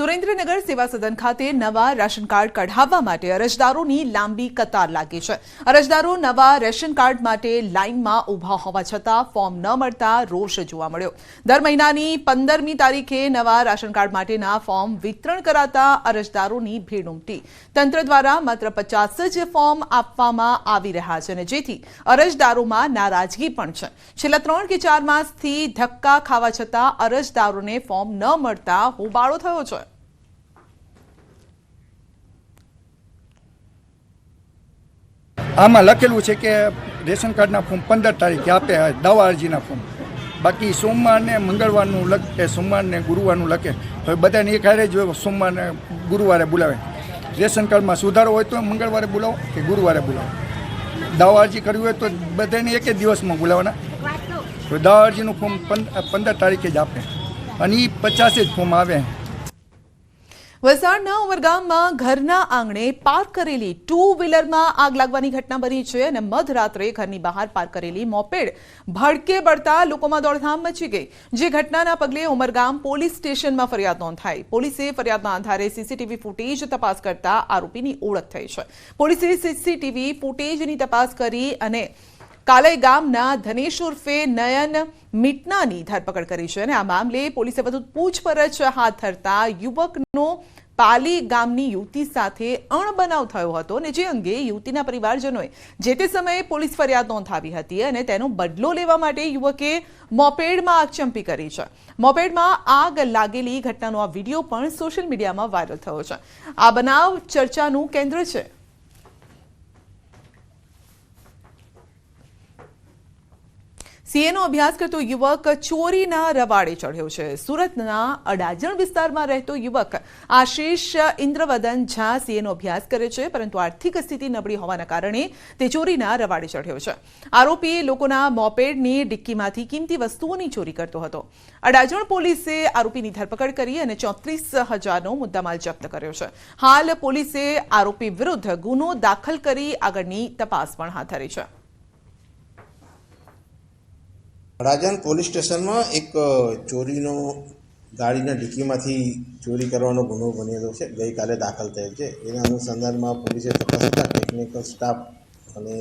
સુરેન્દ્રનગર સેવા સદન ખાતે નવા રાશન કાર્ડ કઢાવવા માટે અરજદારોની લાંબી કતાર લાગી છે. અરજદારો નવા રેશન કાર્ડ માટે લાઇનમાં ઊભા હોવા છતાં ફોર્મ ન મળતા રોષ જોવા મળ્યો. દર મહિનાની પંદરમી તારીખે નવા રાશન કાર્ડ માટેના ફોર્મ વિતરણ કરાતા અરજદારોની ભીડ ઉમટી. તંત્ર દ્વારા માત્ર પચાસ જ ફોર્મ આપવામાં આવી રહ્યા છે અને જેથી અરજદારોમાં નારાજગી પણ છે. છેલ્લા ત્રણ કે ચાર માસથી ધક્કા ખાવા છતાં અરજદારોને ફોર્મ ન મળતા હોબાળો થયો છે. આમાં લખેલું છે કે રેશન કાર્ડના ફોર્મ પંદર તારીખે આપે, દવા અરજીના ફોર્મ. બાકી સોમવારને મંગળવારનું લખે સોમવારને ગુરુવારનું લખે. હવે બધાને એક હારે જ સોમવારને ગુરુવારે બોલાવે. રેશન કાર્ડમાં સુધારો હોય તો મંગળવારે બોલાવો કે ગુરુવારે બોલાવો. દાવા અરજી કરવી હોય તો બધાને એક જ દિવસમાં બોલાવવાના દવા અરજીનું ફોર્મ પંદર તારીખે જ આપે. અને એ પચાસે જ ફોર્મ આવે. વલસાડના ઉમરગામમાં ઘરના આંગણે પાર્ક કરેલી ટુ વ્હીલરમાં આગ લાગવાની ઘટના બની છે અને મધરાત્રે ઘરની બહાર પાર્ક કરેલી મોપેડ ભડકે બળતા લોકોમાં દોડધામ મચી ગઈ. જે ઘટનાના પગલે ઉમરગામ પોલીસ સ્ટેશનમાં ફરિયાદ નોંધાઈ. પોલીસે ફરિયાદના આધારે સીસીટીવી ફૂટેજ તપાસ કરતા આરોપીની ઓળખ થઈ છે. પોલીસે સીસીટીવી ફૂટેજની તપાસ કરી અને કાલઈ ગામના ધનેશ ઉર્ફે નયન મિટનાની ધરપકડ કરી છે અને આ મામલે પોલીસે વધુ પૂછપરછ હાથ ધરતા યુવકનો પાલી ગામની યુવતી સાથે અણબનાવ થયો હતો અને જે અંગે યુવતીના પરિવારજનોએ જે તે સમયે પોલીસ ફરિયાદ નોંધાવી હતી અને તેનો બદલો લેવા માટે યુવકે મોપેડમાં આગચંપી કરી છે. મોપેડમાં આગ લાગેલી ઘટનાનો આ વીડિયો પણ સોશિયલ મીડિયામાં વાયરલ થયો છે. આ બનાવ ચર્ચાનું કેન્દ્ર છે. સીએનો અભ્યાસ કરતો યુવક ચોરીના રવાડે ચઢ્યો છે. સુરતના અડાજણ વિસ્તારમાં રહેતો યુવક આશીષ ઇન્દ્રવદન ઝા સીએનો અભ્યાસ કરે છે, પરંતુ આર્થિક સ્થિતિ નબળી હોવાના કારણે તે ચોરીના રવાડે ચઢ્યો છે. આરોપી લોકોના મોપેડની ડિક્કીમાંથી કિંમતી વસ્તુઓની ચોરી કરતો હતો. અડાજણ પોલીસે આરોપીની ધરપકડ કરી અને ચોત્રીસ હજારનો મુદ્દામાલ જપ્ત કર્યો છે. હાલ પોલીસે આરોપી વિરુદ્ધ ગુનો દાખલ કરી આગળની તપાસ પણ હાથ ધરી છે. રાજન પોલીસ સ્ટેશનમાં એક ચોરીનો ગાડીના ડિક્કીમાંથી ચોરી કરવાનો ગુનો બનેલો છે. ગઈકાલે દાખલ થયેલ છે. એના અનુસંધાનમાં પોલીસે તપાસ ટેકનિકલ સ્ટાફ અને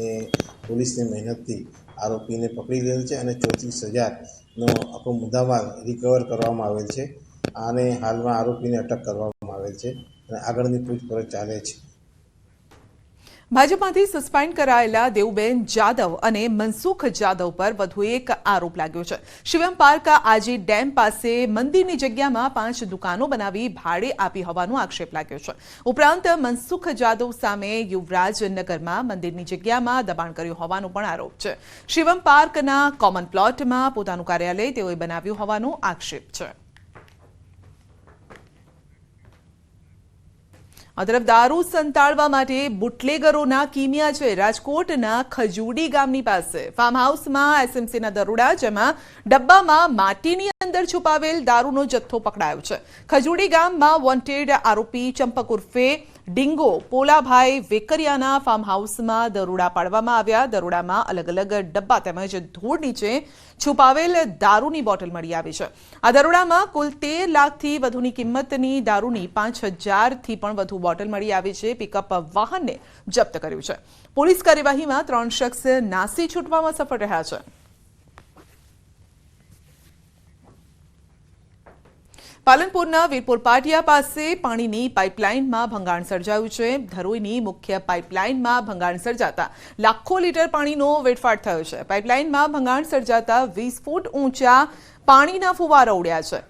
પોલીસની મહેનતથી આરોપીને પકડી લીધેલ છે અને ચોત્રીસ હજારનો આખો મુદ્દામાલ રિકવર કરવામાં આવેલ છે. અને હાલમાં આરોપીને અટક કરવામાં આવેલ છે અને આગળની પૂછપરછ ચાલે છે. ભાજપમાંથી સસ્પેન્ડ કરાયેલા દેવુબેન જાદવ અને મનસુખ જાદવ પર વધુ એક આરોપ લાગ્યો છે. શિવમ પાર્ક આજે ડેમ પાસે મંદિરની જગ્યામાં પાંચ દુકાનો બનાવી ભાડે આપી હોવાનો આક્ષેપ લાગ્યો છે. ઉપરાંત મનસુખ જાદવ સામે યુવરાજનગરમાં મંદિરની જગ્યામાં દબાણ કર્યું હોવાનો પણ આરોપ છે. શિવમ પાર્કના કોમન પ્લોટમાં પોતાનું કાર્યાલય તેઓએ બનાવ્યું હોવાનો આક્ષેપ છે. આ તરફ દારૂ સંતાડવા માટે બુટલેગરોના કિમિયા છે. રાજકોટના ખજુડી ગામની પાસે ફાર્મ હાઉસમાં એસએમસીના દરોડા જેમાં ડબ્બામાં માટીની અંદર છુપાવેલ દારૂનો જથ્થો પકડાયો છે. ખજુડી ગામમાં વોન્ટેડ આરોપી ચંપક ઉર્ફે ડિંગો પોલાભાઈ વેકરિયાના ફાર્મ હાઉસમાં દરોડા પાડવામાં આવ્યા. દરોડામાં અલગ અલગ ડબ્બા તેમજ ધૂળ નીચે છુપાવેલ દારૂની બોટલ મળી આવી છે. આ દરોડામાં કુલ તેર લાખથી વધુની કિંમતની દારૂની પાંચ હજારથી પણ વધુ બોટલ મળી આવી છે. પિકઅપ વાહનને જપ્ત કર્યું છે. પોલીસ કાર્યવાહીમાં ત્રણ શખ્સ નાસી છૂટવામાં સફળ રહ્યા છે. પાલનપુરના વીરપુર પાટિયા પાસે પાણીની પાઇપલાઇનમાં ભંગાણ સર્જાયું છે. ધરોઈની મુખ્ય પાઇપલાઇનમાં ભંગાણ સર્જાતા લાખો લીટર પાણીનો વેડફાટ થયો છે. પાઇપલાઇનમાં ભંગાણ સર્જાતા વીસ ફૂટ ઊંચા પાણીના ફુવારા ઉડ્યા છે.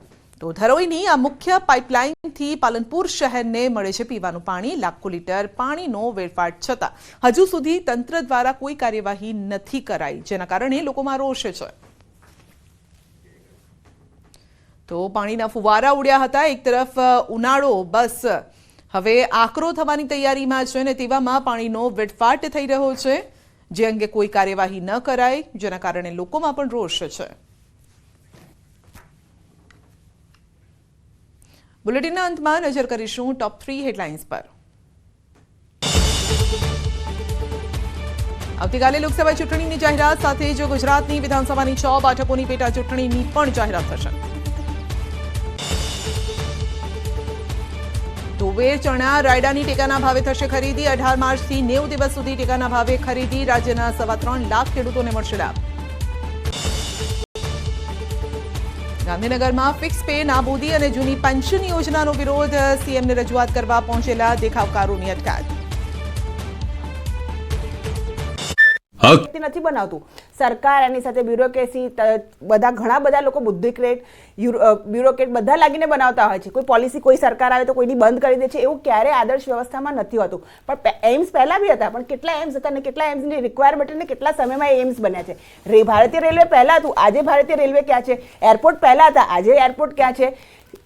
તો ધરોઈની આ મુખ્ય પાઇપલાઇનથી પાલનપુર શહેરને મળે છે પીવાનું પાણી. લાખો લીટર પાણીનો વેડફાટ છતાં હજુ સુધી તંત્ર દ્વારા કોઈ કાર્યવાહી નથી કરાઈ, જેના કારણે લોકોમાં રોષ છે. તો પાણીના ફુવારા ઉડ્યા હતા. એક તરફ ઉનાળો, બસ હવે આકરો થવાની તૈયારીમાં છે ને તેવામાં પાણીનો વેટફાટ થઈ રહ્યો છે. જે અંગે કોઈ કાર્યવાહી ન કરાય, જેના કારણે લોકોમાં પણ રોષ છે. બુલેટિનના અંતમાં નજર કરીશું ટોપ થ્રી હેડલાઇન્સ પર. આવતીકાલે લોકસભા ચૂંટણીની જાહેરાત સાથે જ ગુજરાતની વિધાનસભાની છ બેઠકોની પેટા ચૂંટણીની પણ જાહેરાત થશે. તુવેર ચણા રાયડાની ટેકાના ભાવે થશે ખરીદી. અઢાર માર્ચથી નેવું દિવસ સુધી ટેકાના ભાવે ખરીદી. રાજ્યના સવા ત્રણ લાખ ખેડૂતોને મળશે લાભ. ગાંધીનગરમાં ફિક્સ પે, નાબૂદી અને જૂની પેન્શન યોજનાનો વિરોધ. સીએમને રજૂઆત કરવા પહોંચેલા દેખાવકારોની અટકાયત. હક નથી બનાવતું. સરકાર એની સાથે બ્યુરોક્રેસી બધા ઘણા બધા લોકો બુદ્ધિક્રેટ બ્યુરોક્રેટ બધા લાગીને બનાવતા હોય છે. કોઈ પોલિસી કોઈ સરકાર આવે તો કોઈની બંધ કરી દે છે એવું ક્યારે આદર્શ વ્યવસ્થામાં નથી હોતું. પણ એમ્સ પહેલા બી હતા, પણ કેટલા એમ્સ હતા અને કેટલા એમ્સની રિક્વાયરમેન્ટ અને કેટલા સમયમાં એમ્સ બન્યા છે. રે, ભારતીય રેલવે પહેલા હતું, આજે ભારતીય રેલવે ક્યાં છે? એરપોર્ટ પહેલા હતા, આજે એરપોર્ટ ક્યાં છે?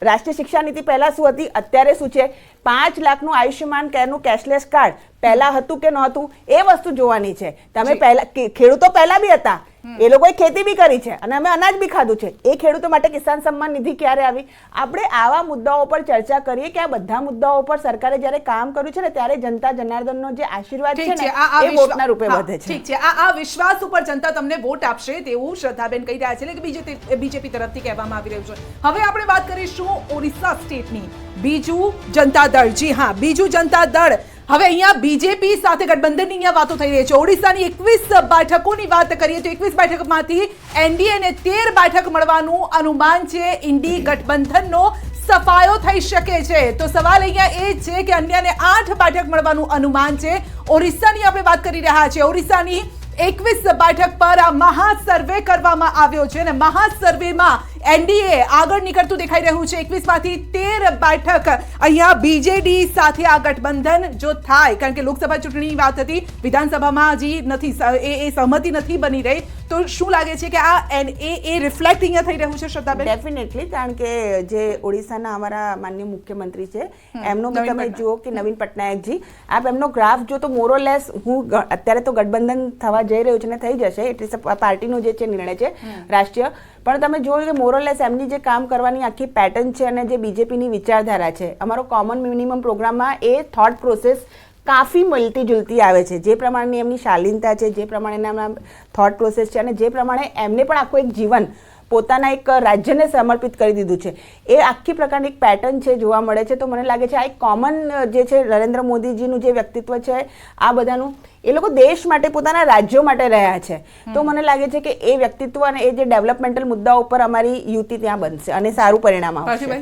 રાષ્ટ્રીય શિક્ષા નીતિ પહેલા શું હતી? અત્યારે શું છે? પાંચ લાખનું આયુષ્યમાન કેરનું કેશલેસ કાર્ડ પહેલા હતું કે નહોતું એ વસ્તુ જોવાની છે. તમે પહેલા ખેડૂતો પહેલા બી હતા. એ લોકોએ ખેતી બી કરી છે અને અમે અનાજ બી ખાધું છે. એ ખેડૂતો માટે કિસાન સન્માન નિધિ ક્યારે આવી? આપણે આવા મુદ્દાઓ પર ચર્ચા કરીએ કે આ બધા મુદ્દાઓ પર સરકારે જ્યારે કામ કર્યું છે ને ત્યારે જનતા જનાર્દનનો જે આશીર્વાદ છે ને એ વોટના રૂપે વધે છે. ઠીક છે. આ આ વિશ્વાસ ઉપર જનતા તમને વોટ આપશે તેવું શ્રદ્ધાબેન કહી રહ્યા છે. એટલે કે બીજેપી બીજેપી તરફથી કહેવામાં આવી રહ્યું છે. હવે આપણે વાત કરીશું ઓરિસ્સા સ્ટેટની. બીજું જનતા દળ. જી હા, બીજું જનતા દળ. હવે અહીંયા બીજેપી સાથે ગઠબંધનની અહીંયા વાતો થઈ રહી છે. ઓડિશાની એકવીસ બેઠકોની વાત કરીએ તો એકવીસ બેઠકમાંથી એનડીએને તેર બેઠક મળવાનું અનુમાન છે. ઇન્ડી ગઠબંધનનો સફાયો થઈ શકે છે. તો સવાલ અહીંયા એ છે કે અન્યને આઠ બેઠક મળવાનું અનુમાન છે. ઓરિસ્સાની આપણે વાત કરી રહ્યા છીએ. ઓરિસ્સાની એકવીસ બેઠક પર આ મહાસર્વે કરવામાં આવ્યો છે અને મહાસર્વેમાં એનડીએ આગળ નીકળતું દેખાઈ રહ્યું છે. એકવીસમાંથી તેર બેઠક અહીંયા બીજેડી સાથે આ ગઠબંધન જો થાય કારણ કે લોકસભા ચૂંટણીની વાત હતી વિધાનસભામાં હજી નથી એ સહમતિ નથી બની રહી. તો શું લાગે છે કે આ એન એ એ રિફ્લેક્ટ અહીંયા થઈ રહ્યું છે શ્રદ્ધાબેન? ડેફિનેટલી કારણ કે જે ઓડિશાના અમારા માન્ય મુખ્યમંત્રી છે એમનો બી તમે જુઓ કે નવીન પટનાયકજી આપ એમનો ગ્રાફ જો તો મોરોલેસ હું અત્યારે તો ગઠબંધન થવા જઈ રહ્યું છે ને થઈ જશે એટલે પાર્ટીનો જે છે નિર્ણય છે રાષ્ટ્રીય. પણ તમે જુઓ કે મોરોલેસ એમની જે કામ કરવાની આખી પેટર્ન છે અને જે બીજેપીની વિચારધારા છે, અમારો કોમન મિનિમમ પ્રોગ્રામમાં એ થોટ પ્રોસેસ કાફી મળતી જુલતી આવે છે. જે પ્રમાણેની એમની શાલીનતા છે, જે પ્રમાણેના થોટ પ્રોસેસ છે અને જે પ્રમાણે એમને પણ આખું એક જીવન પોતાના એક રાજ્યને સમર્પિત કરી દીધું છે. એ આખી પ્રકારની એક પેટર્ન છે જોવા મળે છે. તો મને લાગે છે આ એક કોમન જે છે નરેન્દ્ર મોદીજીનું જે વ્યક્તિત્વ છે આ બધાનું એ લોકો દેશ માટે પોતાના રાજ્યો માટે રહ્યા છે. તો મને લાગે છે કે એ વ્યક્તિત્વ અને એ જે ડેવલપમેન્ટલ મુદ્દાઓ ઉપર અમારી યુતિ ત્યાં બનશે અને સારું પરિણામ આવશે.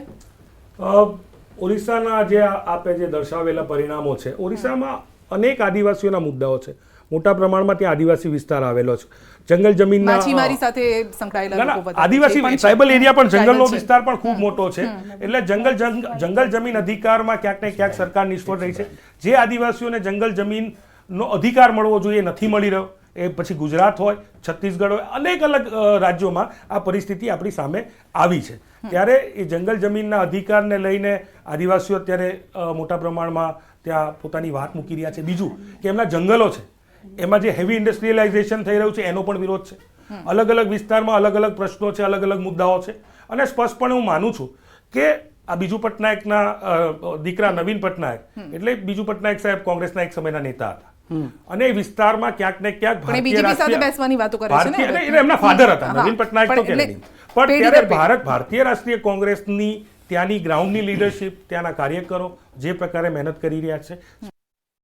ઓરિસ્સાના જે આપે જે દર્શાવેલા પરિણામો છે ઓરિસ્સામાં અનેક આદિવાસીઓના મુદ્દાઓ છે. મોટા પ્રમાણમાં ત્યાં આદિવાસી વિસ્તાર આવેલો છે. જંગલ જમીન માછીમારી સાથે સંકળાયેલા લોકો. આદિવાસી ટ્રાઇબલ એરિયા પણ જંગલનો વિસ્તાર પણ ખૂબ મોટો છે. એટલે જંગલ જંગલ જમીન અધિકારમાં ક્યાંક ને ક્યાંક સરકાર નિષ્ફળ રહી છે. જે આદિવાસીઓને જંગલ જમીનનો અધિકાર મળવો જોઈએ નથી મળી રહ્યો. એ પછી ગુજરાત હોય છત્તીસગઢ હોય અનેક અલગ રાજ્યોમાં આ પરિસ્થિતિ આપણી સામે આવી છે. ત્યારે એ જંગલ જમીનના અધિકારને લઈને આદિવાસીઓ અત્યારે મોટા પ્રમાણમાં ત્યાં પોતાની વાત મૂકી રહ્યા છે. બીજું કે એમના જંગલો છે. એમાં જે હેવી ઇન્ડસ્ટ્રીયલાઇઝેશન થઈ રહ્યું છે એનો પણ વિરોધ છે. અલગ અલગ વિસ્તારમાં અલગ અલગ પ્રશ્નો છે અલગ અલગ મુદ્દાઓ છે. અને સ્પષ્ટપણે હું માનું છું કે આ બીજુ પટનાયકના દીકરા નવીન પટનાયક એટલે બીજુ પટનાયક સાહેબ કોંગ્રેસના એક સમયના નેતા હતા. અને એ વિસ્તારમાં ક્યાંક ને ક્યાંક ભારતીય સાથે બેસવાની વાતો કરે છે ને ભારતીય- એમના ફાધર હતા નવીન પટનાયક તો. પણ ત્યારે ભારત ભારતીય રાષ્ટ્રીય કોંગ્રેસની ત્યાંની ગ્રાઉન્ડની લીડરશિપ ત્યાંના કાર્યકરો જે પ્રકારે મહેનત કરી રહ્યા છે